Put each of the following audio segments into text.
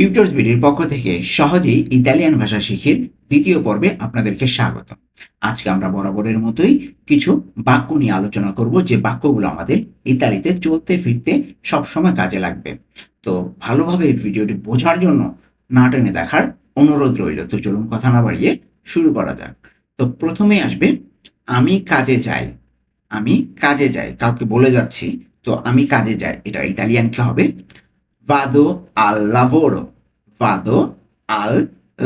Tutors ভিডিওর পক্ষ থেকে সহজেই ইতালিয়ান ভাষা শিখির দ্বিতীয় পর্বে আপনাদেরকে স্বাগত আজকে আমরা বরাবরের মতোই কিছু বাক্য নিয়ে আলোচনা করব যে বাক্যগুলো আমাদের ইতালিতে চলতে ফিরতে সবসময় কাজে লাগবে। তো ভালোভাবে ভিডিওটি বোঝার জন্য না টেনে দেখার অনুরোধ রইল। তো চলুন কথা না বাড়িয়ে শুরু করা যাক। তো প্রথমে আসবে, আমি কাজে যাই। আমি কাজে যাই। কাউকে বলে যাচ্ছি, তো আমি কাজে যাই। এটা ইতালিয়ান কি হবে? Vado al lavoro. Vado al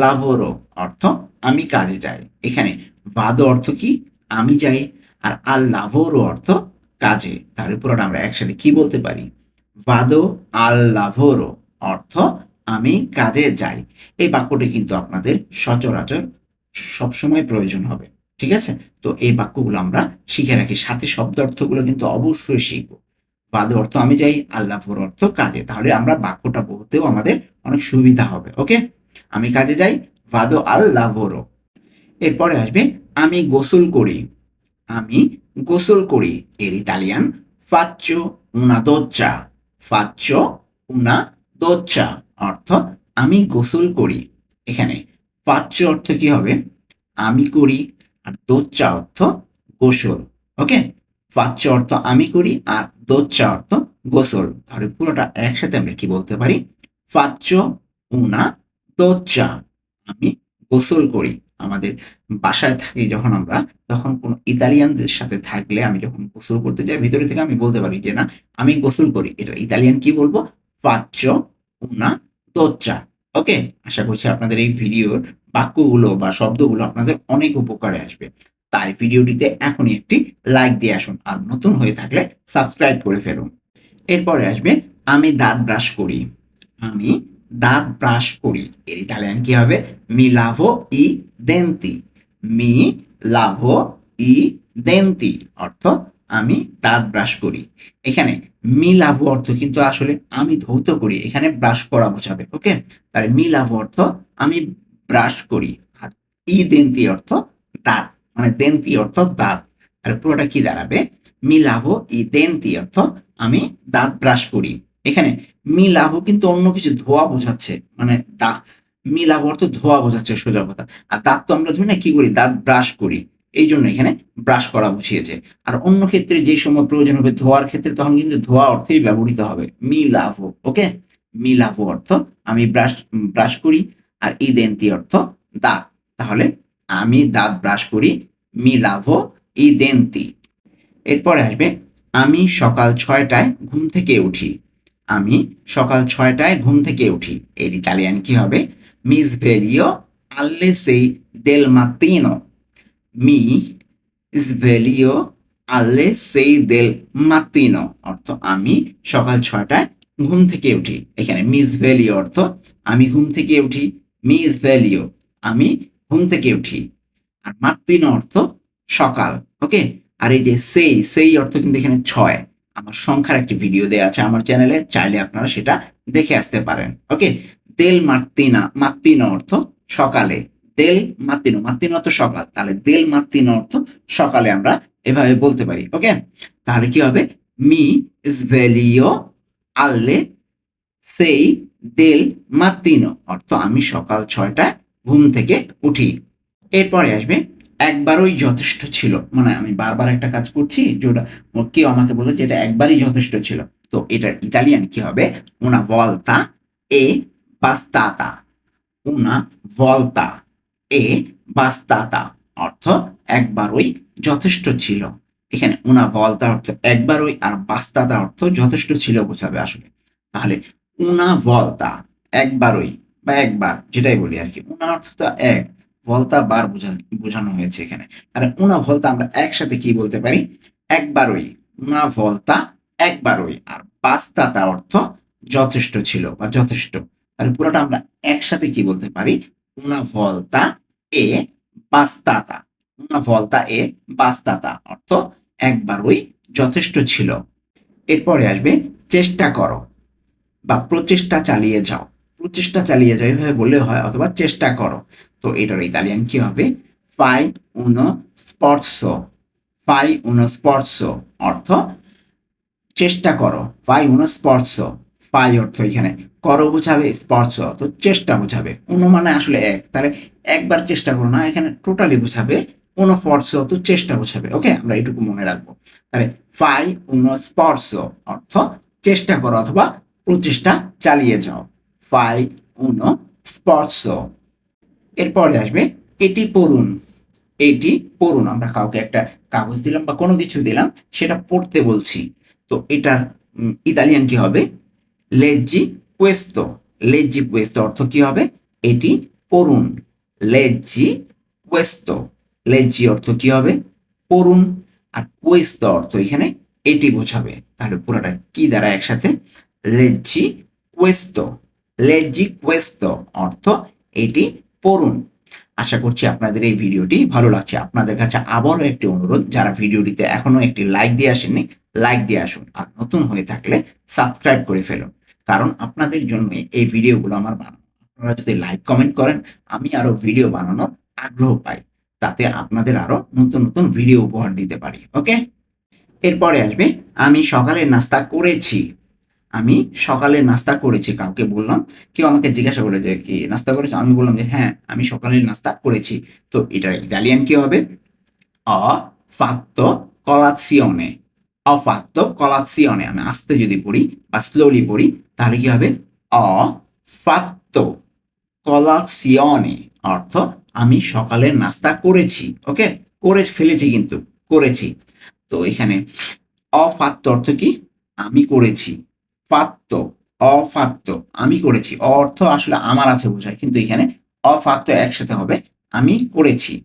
lavoro. অর্থ, আমি কাজে যাই। এখানে vado অর্থ কি? আমি যাই আর al lavoro অর্থ কাজে। তাহলে পুরোটা আমরা একসাথে কি বলতে পারি? Vado al lavoro অর্থ আমি কাজে যাই। এই বাক্যটি কিন্তু আপনাদের সচরাচর সবসময় প্রয়োজন হবে। ঠিক আছে? তো এই বাক্যগুলো আমরা শিখে রাখি। সাথে শব্দ অর্থগুলো কিন্তু অবশ্যই শিখব। বাদে অর্থ আমি যাই আল্লাহর অর্থ কাজে। তাহলে আমরা বাক্যটা বলতেও আমাদের অনেক সুবিধা হবে ওকে আমি কাজে যাই ভাদো আল্লাহরো এরপরে আসবে, আমি গোসল করি। আমি গোসল করি। এর ইতালিয়ান ফাচ্চো উনা দোচ্চা ফাচ্চো উনা দোচ্চা অর্থ, আমি গোসল করি। এখানে ফাচ্চো অর্থ কি হবে? আমি করি, আর দোচ্চা অর্থ গোসল ওকে ফাচ্চ অর্থ আমি করি, আর দোচ্চা অর্থ গোসল। তাহলে পুরোটা একসাথে আমরা কি বলতে পারি? ফাচ্চ উনা দোচ্চা আমি গোসল করি। আমাদের বাসায় থাকি যখন আমরা, তখন কোনো ইতালিয়ানদের সাথে থাকলে আমি যখন গোসল করতে যাই, ভিতরে থেকে আমি বলতে পারি যে, না, আমি গোসল করি। এটা ইতালিয়ান কি বলব? ফাচ্চ উনা দোচ্চা ওকে? আশা করছি আপনাদের এই ভিডিওর বাক্যগুলো বা শব্দগুলো আপনাদের অনেক উপকারে আসবে। তাই ভিডিওটিতে এখনই একটি লাইক দিয়ে আসুন আর নতুন হয়ে থাকলে সাবস্ক্রাইব করে ফেলুন। এরপরে আসবে, আমি দাঁত ব্রাশ করি। আমি দাঁত ব্রাশ করি। এর ইতালিয়ান কি হবে? মি লাভো ই দেন্তি মি লাভো ই দেন্তি অর্থ, আমি দাঁত ব্রাশ করি। এখানে মি লাভো অর্থ কিন্তু আসলে আমি ধৌত করি। এখানে ব্রাশ করা বোঝাবে ওকে তাহলে মি লাভো অর্থ আমি ব্রাশ করি। আর ই দেন্তি অর্থ দাঁত। মানে দেন্তি অর্থ দাঁত। আর পুরোটা কি দাঁড়াবে? মিলাভো ই দেন্তি অর্থ আমি দাঁত ব্রাশ করি। এখানে মিলাভো কিন্তু অন্য কিছু, ধোয়া বোঝাচ্ছে। মানে দা মিলাভো অর্থ ধোয়া বোঝাচ্ছে সোজা কথা। আর দাঁত তো আমরা ধরি না, কি করি? দাঁত ব্রাশ করি। এই জন্য এখানে ব্রাশ করা বুঝিয়েছে। আর অন্য ক্ষেত্রে যে সময় প্রয়োজন হবে ধোয়ার ক্ষেত্রে, তখন কিন্তু ধোয়া অর্থেই ব্যবহৃত হবে। মিলাভো ওকে? মিলাভো অর্থ আমি ব্রাশ ব্রাশ করি। আর ই দেন্তি অর্থ দাঁত। তাহলে আমি দাঁত ব্রাশ করি মি লাভো ই দেন্তি এরপরে আসবে, আমি সকাল ছয়টায় ঘুম থেকে উঠি। আমি সকাল ছয়টায় ঘুম থেকে উঠি। এর ইতালিয়ান কি হবে? মিস ভেলিও আল্লে সেই দেল মাত্তিনো মি ভেলিও আল্লে সেই দেল মাত্তিনো অর্থ, আমি সকাল ছয়টায় ঘুম থেকে উঠি। এখানে মিস ভেলিও অর্থ, আমি ঘুম থেকে উঠি। মিস ভেলিও, আমি ঘুম থেকে উঠি। আর মাত্রিন অর্থ সকাল, ওকে? আর এই যে সেই সেই অর্থ কিন্তু এখানে ছয়। আমার সংখ্যার একটি ভিডিও দেওয়া আছে আমার চ্যানেলে চাইলে আপনারা সেটা দেখে আসতে পারেন, ওকে? দেল মাতৃনা মাত্তিন অর্থ সকালে। দেল মাত্তিনো মাত্তিনো অর্থ সকাল। তাহলে দেল মাত্তিনো অর্থ সকালে আমরা এভাবে বলতে পারি, ওকে? তাহলে কি হবে? মি ভেলিও আল্লে সেই দেল মাত্তিনো অর্থ আমি সকাল ছয়টায় ঘুম থেকে উঠি। এরপরে আসবে, একবারই যথেষ্ট ছিল। মানে আমি বারবার একটা কাজ করছি, যেটা কেউ আমাকে বলে যে এটা একবারই যথেষ্ট ছিল। তো এটার ইতালিয়ান কি হবে? উনা ভলতা এ বাস্তাতা উনা ভলতা এ বাস্তাতা অর্থ একবারই যথেষ্ট ছিল। এখানে উনা ভলতা অর্থ একবারই আর বাস্তাতা অর্থ যথেষ্ট ছিল বোঝাবে আসলে। তাহলে উনা ভলতা একবারই বা একবার, যেটাই বলি আর কি উনা অর্থ তো এক, ভলতা বার বোঝা, বোঝানো হয়েছে এখানে। তাহলে উনা, ভলতা আমরা একসাথে কি বলতে পারি? একবারই। উনা, ভলতা, একবারই। আর বাস্তাতা অর্থ যথেষ্ট ছিল বা যথেষ্ট। তাহলে পুরোটা আমরা একসাথে কি বলতে পারি? উনা, ভলতা, এ বাস্তাতা উনা, ভলতা, এ বাস্তাতা অর্থ একবারই যথেষ্ট ছিল। এরপরে আসবে, চেষ্টা করো বা প্রচেষ্টা চালিয়ে যাও। প্রচেষ্টা চালিয়ে যাও। এভাবে বললে হয় অথবা চেষ্টা করো। তো এটার ইতালিয়ান কি হবে? ফাই উনো স্পর্শো ফাই উনো স্পর্শ অর্থ চেষ্টা করো। ফাই উনো স্পর্শ ফাই অর্থ এখানে করো বোঝাবে স্পর্শ তো চেষ্টা বোঝাবে। উনো মানে আসলে এক। তাহলে একবার চেষ্টা করো না, এখানে টোটালি বোঝাবে উনো স্পর্শ তো চেষ্টা বোঝাবে। ওকে, আমরা এটুকু মনে রাখব। তাহলে ফাই উনো স্পর্শ অর্থ চেষ্টা করো অথবা প্রচেষ্টা চালিয়ে যাও। ফাই উনো, স্পর্শ। এরপরে আসবে, এটি পড়ুন। এটি পড়ুন। আমরা কাউকে একটা কাগজ দিলাম বা কোনো কিছু দিলাম, সেটা পড়তে বলছি। তো এটার ইতালিয়ান কি হবে? লেজি কুয়েস্তো লেজি কুয়েস্তো অর্থ কি হবে? এটি পড়ুন। লেজি কুয়েস্তো লেজি অর্থ কি হবে? পড়ুন। আর কুয়েস্তো অর্থ এখানে এটি বোঝাবে। তাহলে পুরোটা কি দ্বারা একসাথে? লেজি কুয়েস্তো লেজি কুয়েস্তো অর্থ এটি পড়ুন। আশা করছি আপনাদের এই ভিডিওটি ভালো লাগছে। আপনাদের কাছে আবারও একটি অনুরোধ, যারা ভিডিওটিতে এখনও একটি লাইক দিয়ে আসেননি, লাইক দিয়ে আসুন। আর নতুন হয়ে থাকলে সাবস্ক্রাইব করে ফেলুন। কারণ আপনাদের জন্য এই ভিডিওগুলো আমার বানানো। আপনারা যদি লাইক কমেন্ট করেন, আমি আরও ভিডিও বানানোর আগ্রহ পাই। তাতে আপনাদের আরও নতুন নতুন ভিডিও উপহার দিতে পারি। ওকে? এরপরে আসবে, আমি সকালের নাস্তা করেছি। আমি সকালের নাস্তা করেছি কাউকে বললাম, কেউ আমাকে জিজ্ঞাসা করে যে, কি নাস্তা করেছ? আমি বললাম যে হ্যাঁ আমি সকালের নাস্তা করেছি। তো এটা ইটালিয়ান কি হবে? অ ফাত্তো কলাৎসিওনে অফাত্তো কলাৎসিওনে আমি আস্তে যদি পড়ি বা স্লোলি পড়ি, তাহলে কি হবে? অ ফাত্তো কলাৎসিওনে অর্থ আমি সকালের নাস্তা করেছি, ওকে? করে ফেলেছি কিন্তু, করেছি। তো এখানে অফাত্ত অর্থ কি? আমি করেছি। ফাত্ত অফাত্ত আমি করেছি। অর্থ আসলে আমার আছে বোঝায় কিন্তু এখানে অফাত্ত একসাথে হবে। আমি করেছি।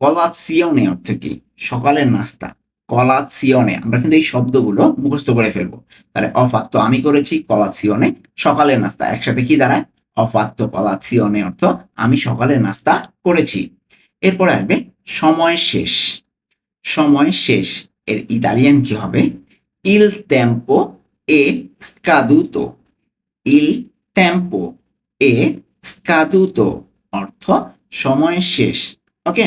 কলাৎসিওনে অর্থ কি? সকালের নাস্তা। কলাৎসিওনে আমরা কিন্তু এই শব্দগুলো মুখস্থ করে ফেলব। তাহলে অফাত্ত আমি করেছি কলাৎসিওনে সকালের নাস্তা। একসাথে কি দাঁড়ায়? অফাত্ত কলাৎসিওনে অর্থ আমি সকালের নাস্তা করেছি। এরপরে আসবে সময় শেষ। সময় শেষ। এর ইতালিয়ান কি হবে? ইল টেম্পো এ স্কাদুতো ইল টেম্পো এ স্কাদুতো অর্থ সময় শেষ. ওকে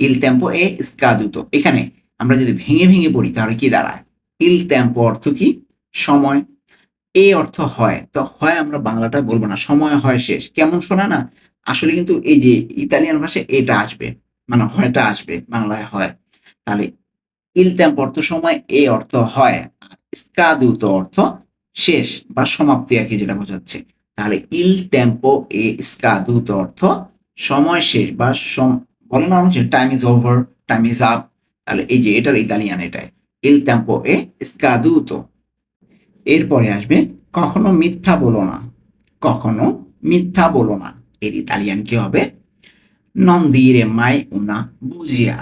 ইল টেম্পো এ স্কাদুতো এখানে আমরা যদি ভেঙে ভেঙে পড়ি, তাহলে কি দাঁড়ায়? ইল টেম্পো অর্থ কি? সময়। এ অর্থ হয়। তো হয় আমরা বাংলাটা বলব না। সময় হয় শেষ। কেমন শোনা না? আসলে কিন্তু এই যে ইতালিয়ান ভাষায় এটা আসবে। মানে হয়টা আসবে। বাংলায় হয়। তাহলে ইল টেম্পো অর্থ সময়, এ অর্থ হয়। স্কাদুতো অর্থ শেষ বা সমাপ্তি আর কি যেটা বোঝাচ্ছে। তাহলে ইল টেম্পো এ স্কাদুতো অর্থ সময় শেষ বা বলে না অনেক time is over time is up তাহলে এই যে এটার ইতালিয়ান এটাই। ইল টেম্পো এ স্কাদুতো। এরপরে আসবে, কখনো মিথ্যা বলো না। কখনো মিথ্যা বলো না। এর ইতালিয়ান কি হবে? নন dire মাই উনা bugia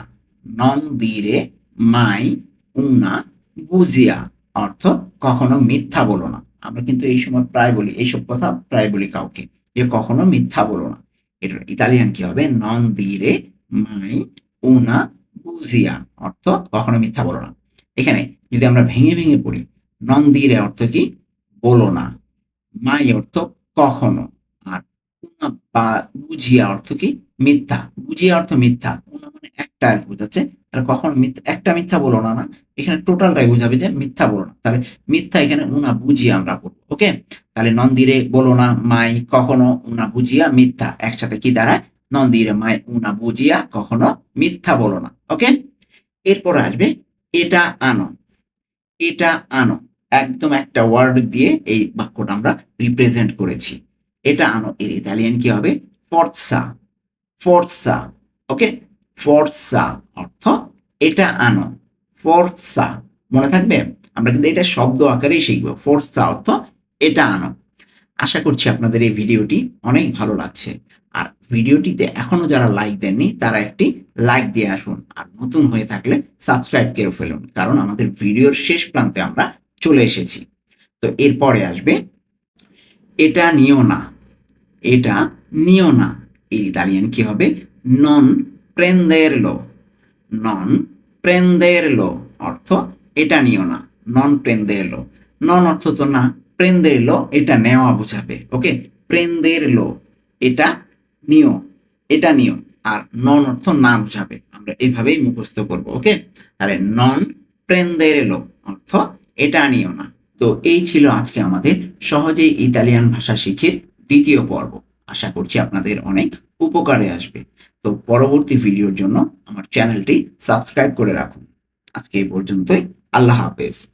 নন dire মাই উনা bugia অর্থ কখনো মিথ্যা বলো না। আমরা কিন্তু এই সময় প্রায় বলি, এইসব কথা প্রায় বলি কাউকে যে কখনো মিথ্যা বলো না। এটার ইতালিয়ান কি হবে? নন dire মাই উনা bugia অর্থ কখনো মিথ্যা বলো না। এখানে যদি আমরা ভেঙে ভেঙে পড়ি নন dire অর্থ কি? বলো না। মাই অর্থ কখনো। আর উনা বা বুঝিয়া অর্থ কি? মিথ্যা। বুঝিয়া অর্থ মিথ্যা। উনা মানে একটা বোঝাচ্ছে। তাহলে কখনো মিথ্যা, একটা মিথ্যা বলো না না। এখানে টোটালটাই বোঝাবে যে মিথ্যা বলো না। তাহলে মিথ্যা এখানে উনা বুঝিয়া আমরা বলব, ওকে? তাহলে নন্দিরে বলো না, মাই, কখনো উনা বুঝিয়া মিথ্যা। একসাথে কি দাঁড়ায়? নন্দিরে, মাই, উনা বুঝিয়া কখনো মিথ্যা বলো না, ওকে? এরপর আসবে, এটা আনো এটা আনো। একদম একটা ওয়ার্ড দিয়ে এই বাক্যটা আমরা রিপ্রেজেন্ট করেছি। এটা আনো, এর ইতালিয়ান কি হবে? ফর্সা ফর্সা ওকে? ফর্সা অর্থ এটা আনো, ফর্সা, মনে থাকবে? আমরা কিন্তু এটা শব্দ আকারেই শিখব, ফোর্সা অর্থ এটা আনো। আশা করছি আপনাদের এই ভিডিওটি অনেক ভালো লাগছে। আর ভিডিওটিতে এখনও যারা লাইক দেননি, তারা একটি লাইক দিয়ে আসুন। আর নতুন হয়ে থাকলে সাবস্ক্রাইব করে ফেলুন, কারণ আমাদের ভিডিওর শেষ প্রান্তে আমরা চলে এসেছি। তো এরপরে আসবে, এটা নিও না, এটা নিও না। এই ইতালিয়ান কি হবে? নন প্রেন্দেরলো নন প্রেন্দেরলো অর্থ এটা নিও না। নন প্রেন্দেরলো নন অর্থ তো না প্রেন্দেরলো এটা নেওয়া বোঝাবে। ওকে প্রেন্দেরলো এটা নিও এটা নিও। আর নন অর্থ না বোঝাবে, আমরা এভাবেই মুখস্থ করব। ওকে তাহলে নন প্রেন্দেরলো অর্থ এটা নিও না। তো এই ছিল আজকে আমাদের সহজেই ইতালিয়ান ভাষা শিখির দ্বিতীয় পর্ব। আশা করছি আপনাদের অনেক উপকারে আসবে। তো পরবর্তী ভিডিওর জন্য আমার চ্যানেলটি সাবস্ক্রাইব করে রাখুন। আজকে এই পর্যন্তই। আল্লাহ হাফেজ।